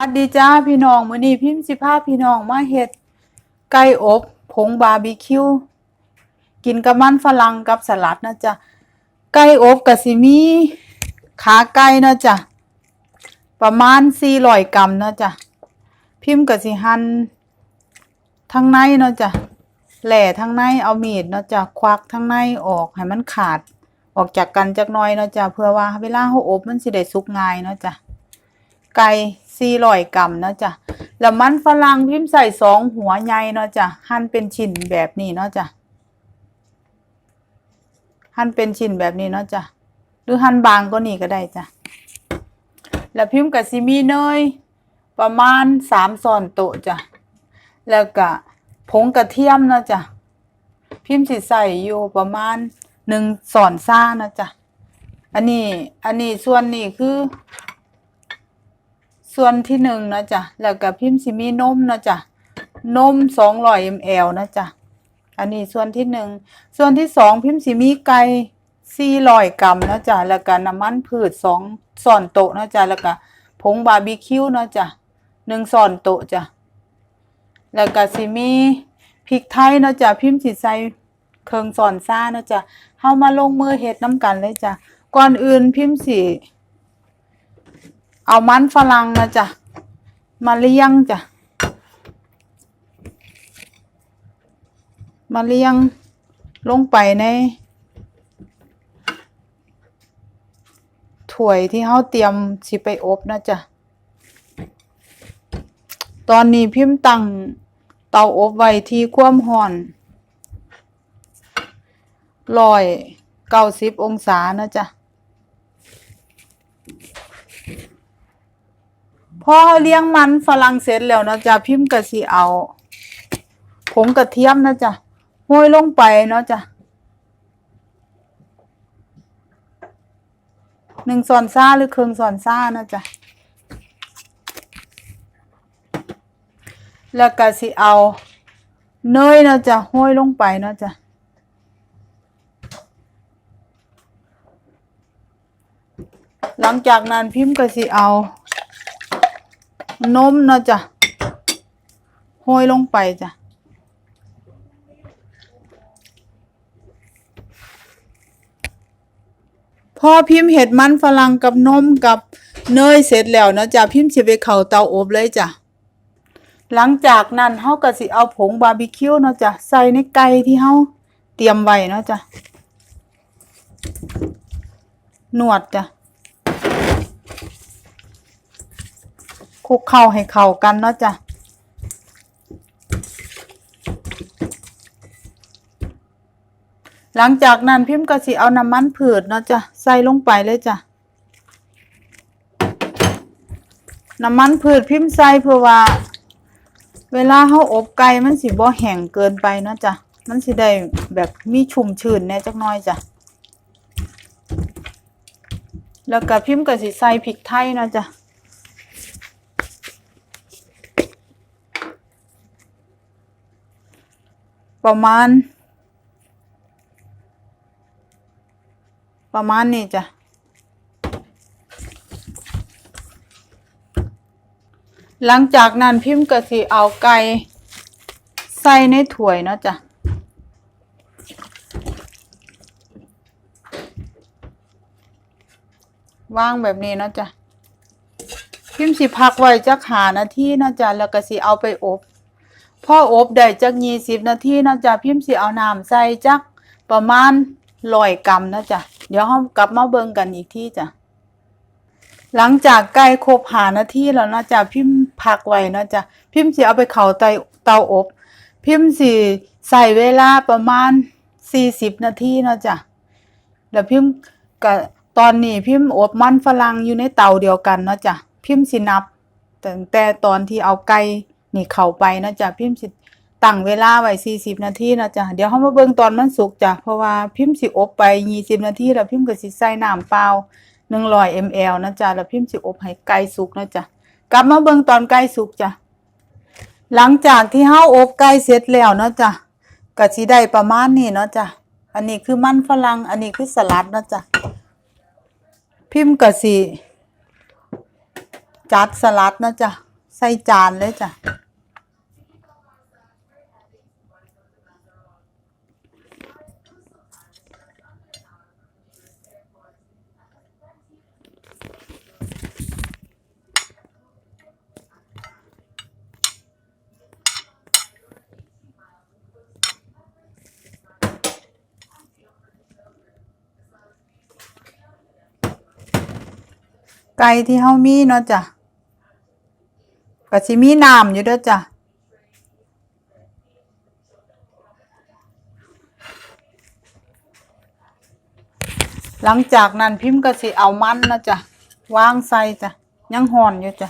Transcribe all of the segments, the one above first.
สวัสดีจ้าพี่น้องมื้อนี้พิมพ์สิพาพี่น้องมาเฮ็ดไก่อบผงบาร์บีคิวกินกับมันฝรั่งกับสลัดนะจ๊ะไก่อบก็สิมีขาไก่นะจ๊ะประมาณ400กรัมนะจ๊ะพิมพ์ก็สิหั่นทั้งในนะจ้ะแหล่ทั้งในเอามีดนะจ้ะควักทั้งในออกให้มันขาดออกจากกันจักหน่อยนะจ้ะเพื่อว่าเวลาเฮาอบมันสิได้สุกง่ายนะจ้ะ ไก่สี่ร้อยกรัมเนาะจ้ะแล้วมันฝรั่งพิมพ์ใส่สองหัวใหญ่เนาะจ้ะหั่นเป็นชิ้นแบบนี้เนาะจ้ะหั่นเป็นชิ้นแบบนี้เนาะจ้ะหรือหั่นบางก็นี่ก็ได้จ้ะแล้วพิมพ์กับซิมีเนยประมาณสามช้อนโตจ้ะแล้วก็ผงกระเทียมเนาะจ้ะพิมพ์สิใส่อยู่ประมาณหนึ่งช้อนซ่านะจ้ะอันนี้อันนี้ส่วนนี้คือ ส่วนที่หนึ่งนะจ๊ะแล้วก็พิมพ์สิมีนมนะจ๊ะนมสองร้อยมลนะจ๊ะอันนี้ส่วนที่หนึ่งส่วนที่สองพิมพ์สิมีไก่สี่ร้อยกรัมนะจ๊ะแล้วก็น้ำมันพืชสองส่อนโตะนะจ๊ะแล้วก็ผงบาร์บีคิวนะจ๊ะหนึ่งส่อนโตะจ้ะแล้วก็สิมีพริกไทยนะจ๊ะพิมพ์สิใส่เครื่องส่อนซ่านะจ๊ะเฮามาลงมือเฮ็ดน้ำกันเลยจ้ะก่อนอื่นพิมพ์สิ เอามันฝรั่งนะจ๊ะมาเลี้ยงจ้ะมาเลี้ยงลงไปในถ้วยที่เขาเตรียมสิไปอบนะจ๊ะตอนนี้พิมพ์ตั้งเตาอบไว้ที่ความร้อนร้อยเก้าสิบองศานะจ๊ะ อเลี้ยงมันฝรั่งเสร็จแล้วนะจ๊ะพิมพ์ก็สิเอาผงกระเทียมนะจ๊ะโรยลงไปเนาะจ้ะหนึ่งส่วนซ่าหรือครึ่งส่วนซ่านะจ๊ะแล้วก็สิเอาเนยนะจ๊ะโรยลงไปเนาะจ๊ะหลังจากนั้นพิมพ์ก็สิเอา นมเนาะจ้ะโห้อยลงไปจ้ะพอพิมพ์เห็ดมันฝรั่งกับนมกับเนยเสร็จแล้วเนาะจ้ะพิมพ์สิไปเข้าเตาอบเลยจ้ะหลังจากนั้นเฮาก็สิเอาผงบาร์บีคิวเนาะจ้ะใส่ในไก่ที่เฮาเตรียมไว้เนาะจ้ะนวดจ้ะ คลุกเข้าให้เข้ากันเนาะจ้ะหลังจากนั้นพิมพ์ก็สิเอาน้ำมันผืดเนาะจ้ะใส่ลงไปเลยจ้ะน้ำมันผืดพิมพ์ใส่เพื่อว่า เวลาเฮาอบไก่มันสิบ่แห้งเกินไปเนาะจ้ะมันสิได้แบบมีชุ่มชื้นแน่จักน่อยจ้ะแล้วก็พิมพ์ก็สิใส่พริกไทยเนาะจ้ะ ประมาณ ประมาณนี้จ้ะหลังจากนั้นพิมพ์ก็สิเอาไก่ใส่ในถ้วยเนาะจ้ะว่างแบบนี้เนาะจ้ะพิมพ์สิพักไว้จักหานาทีเนาะจ้ะแล้วก็สิเอาไปอบ พออบได้จักยี่สิบนาทีนะจ๊ะพิมพ์สิเอาน้ำใส่จักประมาณร้อยกรัมนะจ๊ะเดี๋ยวเรากลับมาเบิ่งกันอีกทีจ้ะหลังจากไก่ครบหานาทีแล้วนะจ๊ะพิมพ์พักไว้นะจ๊ะพิมพ์สิเอาไปเข้าเตาเตาอบ พิมพ์สิใส่เวลาประมาณสี่สิบนาทีนะจ๊ะแล้วพิมพ์ก็ตอนนี้พิมพ์อบมันฝรั่งอยู่ในเตาเดียวกันนาะจ๊ะพิมพ์สินับตั้งแต่ตอนที่เอาไก่ นี่เข้าไปนะจ๊ะพิมพ์สิตั้งเวลาไว้สี่สิบนาทีนะจ๊ะเดี๋ยวเขามาเบิ่งตอนมันสุกจ้ะเพราะว่าพิมพ์สิอบไปยี่สิบนาทีแล้วพิมพ์ก็สิใส่น้ำเปล่าหนึ่งร้อยมลนะจ๊ะแล้วพิมพ์สิอบให้ไก่สุกนะจ๊ะกลับมาเบิ่งตอนไก่สุกจ้ะหลังจากที่เฮาอบไก่เสร็จแล้วเนาะจ๊ะก็สิได้ประมาณนี้เนาะจ๊ะอันนี้คือมันฝรั่งอันนี้คือสลัดเนาะจ๊ะพิมพ์ก็สิจัดสลัดนะจ๊ะใส่จานเลยจ้ะ ไก่ที่เฮามีเนาะจ้ะก็สิมีน้ำอยู่เด้อจ้ะหลังจากนั้นพิมพ์ก็สิเอามันนะจ้ะวางใส่จ้ะยังห่อนอยู่จ้ะ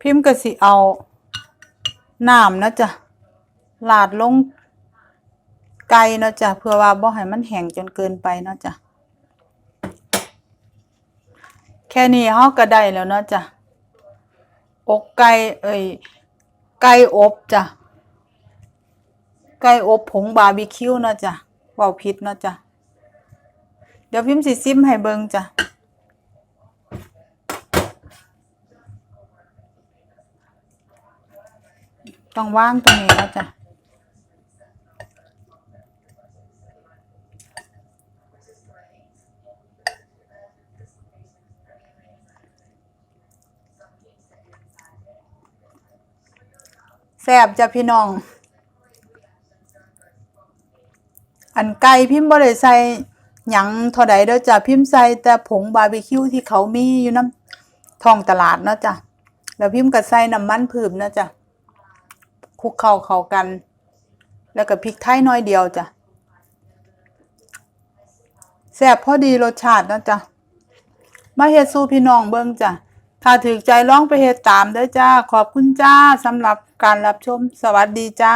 พิมพ์ก็สิเอาน้ำนะจ๊ะลาดลงไก่นะจ๊ะเพื่อว่าบ่ให้มันแห้งจนเกินไปนะจ๊ะแค่นี้เฮาก็ได้แล้วนะจ๊ะอกไก่เอ้ยไก่อบจ้ะไก่อบผงบาร์บีคิวนะจ๊ะเว้าผิดนะจ๊ะเดี๋ยวพิมพ์สิซิมให้เบิ่งจ้ะ ต้องว่างตรงนี้แล้วจ้ะแซบจ้ะพี่น้อง อันไก่พิมพ์บ่ได้ใส่หยังเท่าใดเด้อจ้ะพิมพ์ใส่แต่ผงบาร์บีคิวที่เขามีอยู่น้ำทองตลาดเนาะจ้ะแล้วพิมพ์ก็ใส่น้ำมันพืมนะจ้ะ คลุกเข้าเข้ากัน แล้วก็พริกไทยน้อยเดียวจ้ะแซ่บพอดีรสชาตินะจ้ะมาเฮ็ดสู้พี่น้องเบิ่งจ้ะถ้าถึกใจร้องไปเฮ็ดตามเด้อจ้า ขอบคุณจ้าสำหรับการรับชมสวัสดีจ้า